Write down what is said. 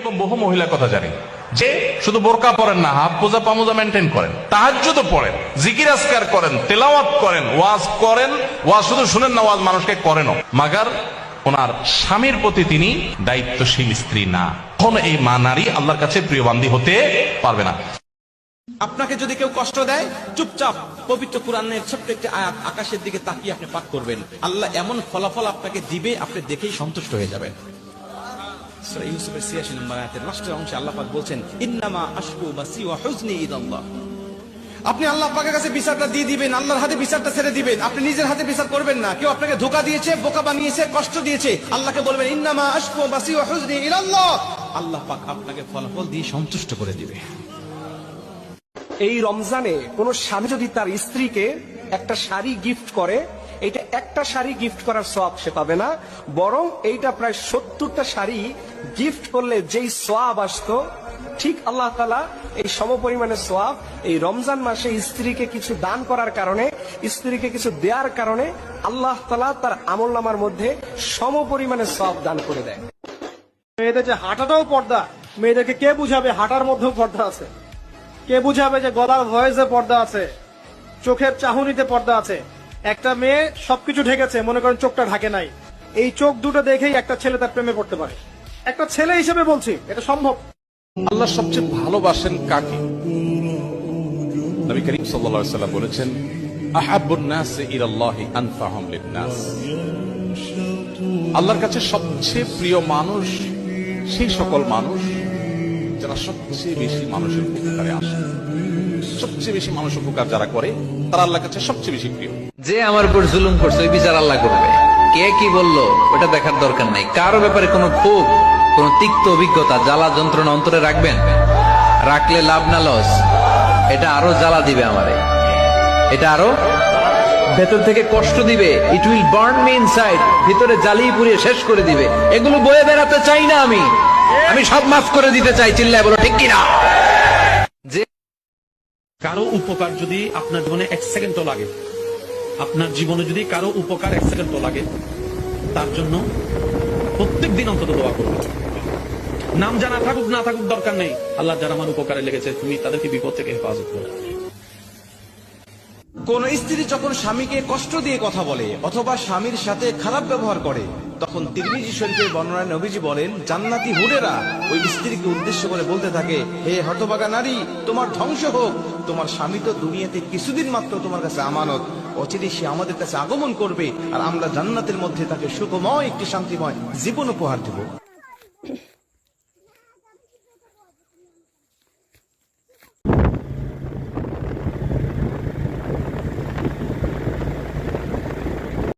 এরকম বহু মহিলার কথা জানি, যে শুধু বোরকা পরেন না, হাফ পূজা পামুজা মেনটেন করেন, তাহাজ্জুদ পড়েন, জিকির আসকার করেন, তেলাওয়াত করেন, ওয়াজ করেন, ওয়াজ শুধু শুনেন না, ওয়াজ মানুষকে করেনও। মাগার ওনার স্বামীর প্রতি তিনি দায়িত্বশীল স্ত্রী না। তখন এই মা নারী আল্লাহর কাছে প্রিয় বান্ধী হতে পারবে না। আপনাকে যদি কেউ কষ্ট দেয়, চুপচাপ পবিত্র কোরআনের ছোট্ট একটি আয়াত আকাশের দিকে তাকিয়ে আপনি পাঠ করবেন। আল্লাহ এমন ফলাফল আপনাকে দিবে, আপনি দেখেই সন্তুষ্ট হয়ে যাবেন। ইউসুফের 86 নম্বর আয়াতের লাস্টের অংশে আল্লাহ বলছেন, ইন্নামা আশকু হুজনি আপনি আল্লাহ পাকের কাছে বিচারটা দিয়ে দিবেন, আল্লাহর হাতে বিচারটা ছেড়ে দিবেন। আপনি নিজের হাতে বিচার করবেন না। কেউ আপনাকে ধোকা দিয়েছে, বোকা বানিয়েছে, কষ্ট দিয়েছে, আল্লাহকে বলবেন, ইন্নামা আশকু হুজনি আল্লাহ পাক আপনাকে ফলাফল দিয়ে সন্তুষ্ট করে দিবে। এই রমজানে কোন স্বামী যদি তার স্ত্রীকে একটা শাড়ি গিফট করে এটা একটা শাড়ি গিফট করার সব সে পাবে না, বরং এইটা প্রায় সত্তরটা শাড়ি গিফট করলে যেই সোয়াব আসতো, ঠিক আল্লাহ তালা এই সমপরিমাণে সোয়াব এই রমজান মাসে স্ত্রীকে কিছু দান করার কারণে, স্ত্রীকে কিছু দেওয়ার কারণে আল্লাহ তালা তার আমল নামার মধ্যে সমপরিমাণে সব দান করে দেয়। মেয়েদের যে হাঁটাটাও পর্দা। মেয়েদেরকে কে বুঝাবে? হাঁটার মধ্যেও পর্দা আছে। কে বুঝাবে যে গলার ভয়েসে পর্দা আছে? চোখের চাহনিতে পর্দা আছে? একটা মেয়ে সবকিছু ঢেকেছে, মনে করেন চোখটা ঢাকে নাই। এই চোখ দুটো দেখেই একটা ছেলে তার প্রেমে পড়তে পারে। একটা ছেলে হিসেবে বলছি, এটা সম্ভব। আল্লাহ সবচেয়ে ভালোবাসেন কাকে? নবী করিম সাল্লাল্লাহু আলাইহি সাল্লাম বলেছেন আহাব্বুন নাস ইলাল্লাহি আনফাহুম লিন-নাস। আল্লাহর কাছে সবচেয়ে প্রিয় মানুষ সেই সকল মানুষ যারা সবচেয়ে বেশি মানুষের উপকারে আসে। সবচেয়ে বেশি মানুষ উপকার যারা করে, তারা আল্লাহর কাছে সবচেয়ে বেশি প্রিয়। যে আমার উপর জুলুম করছে, ওই বিচার আল্লাহ করবে। কে কি বলল, ওটা দেখার দরকার নাই। কারও ব্যাপারে কোনো ক্ষোভ, কোন তিক্ত অভিজ্ঞতা, জ্বালা যন্ত্রণা অন্তরে রাখবেন? রাখলে লাভ না লস। এটা আরও জ্বালা দিবে আমারে। এটা আরও ভেতর থেকে কষ্ট দিবে। It will burn me inside ভিতরে জ্বালিয়ে পুড়িয়ে শেষ করে দিবে। এগুলো বয়ে বেড়াতে চাই না আমি। আমি সব মাফ করে দিতে চাই। চিল্লায় বলো, ঠিক কিনা? কারও উপকার যদি আপনার জীবনে এক সেকেন্ডও লাগে, আপনার জীবনে যদি কারও উপকার এক সেকেন্ডও লাগে, তার জন্য প্রত্যেক দিন অন্তত দোয়া করবে নাম জানা থাকুক, না থাকুক, দরকার নেই। আল্লাহ যারা আমার উপকারে লেগেছে, তুমি তাদেরকে বিপদ থেকে হেফাজত করো। কোন স্ত্রী যখন স্বামীকে কষ্ট দিয়ে কথা বলে অথবা স্বামীর সাথে খারাপ ব্যবহার করে তখন তিরমিজি শরীফের বর্ণনায় নবীজি বলেন, জান্নাতি হুডেরা ওই স্ত্রীকে উদ্দেশ্য করে বলতে থাকে, হে হতবাগা নারী, তোমার ধ্বংস হোক। তোমার স্বামী তো দুনিয়াতে কিছুদিন মাত্র তোমার কাছে আমানত। অচিরে সে আমাদের কাছে আগমন করবে আর আমরা জান্নাতের মধ্যে তাকে সুখময় একটি শান্তিময় জীবন উপহার দেব।